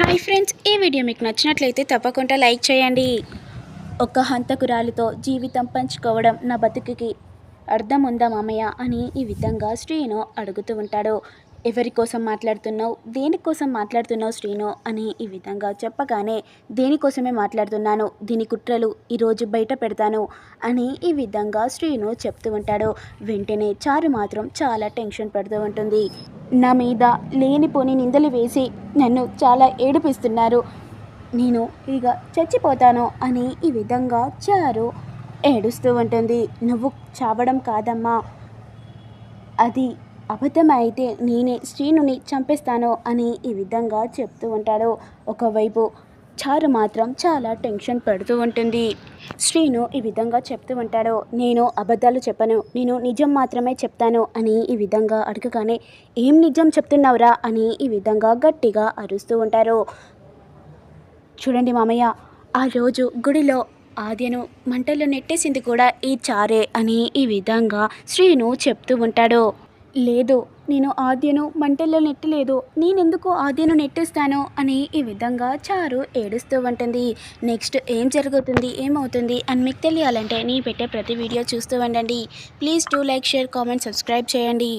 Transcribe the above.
Hi friends ఈ video మీకు నచ్చినట్లయితే తప్పకుండా లైక్ చేయండి. ఒక హంతకురాలితో జీవితం పంచుకోవడం నా బతుకుకి అర్థం ఉందా మామయ్య అని ఈ విధంగా శ్రీను అడుగుతూ ఉంటాడు. ఎవరి కోసం మాట్లాడుతున్నావు? దేనికోసం మాట్లాడుతున్నావు శ్రీను అని ఈ విధంగా చెప్పగానే దేనికోసమే మాట్లాడుతున్నాను? దీని కుట్రలు ఈరోజు బయట పెడతాను అని ఈ విధంగా శ్రీను చెప్తూ ఉంటాడు. వెంటనే చారు మాత్రం చాలా టెన్షన్ పడుతూ ఉంటుంది. నా మీద లేనిపోని నిందలు వేసి నన్ను చాలా ఏడిపిస్తున్నారు. నేను ఇక చచ్చిపోతాను అని ఈ విధంగా చారు ఏడుస్తూ ఉంటుంది. నువ్వు చావడం కాదమ్మా. అది అబద్ధమైతే నేనే శ్రీనుని చంపేస్తాను అని ఈ విధంగా చెప్తూ ఉంటాడు. ఒకవైపు చారు మాత్రం చాలా టెన్షన్ పడుతూ ఉంటుంది. శ్రీను ఈ విధంగా చెప్తూ ఉంటాడు. నేను అబద్ధాలు చెప్పను. నేను నిజం మాత్రమే చెప్తాను అని ఈ విధంగా అడగగానే ఏం నిజం చెప్తున్నావురా? అని ఈ విధంగా గట్టిగా అరుస్తూ ఉంటారు. చూడండి మామయ్య ఆ రోజు గుడిలో ఆద్యను మంటలు నెట్టేసింది కూడా ఈ చారే అని ఈ విధంగా శ్రీను చెప్తూ ఉంటాడు. లేదు నేను ఆద్యను మంటల్లో నెట్టలేదు. నేనెందుకు ఆద్యను నెట్టేస్తాను? అని ఈ విధంగా చారు ఏడుస్తూ ఉంటుంది. నెక్స్ట్ ఏం జరుగుతుంది ఏమవుతుంది అని మీకు తెలియాలంటే నేను పెట్టే ప్రతి వీడియో చూస్తూ ఉండండి. Please do like share comment subscribe చేయండి.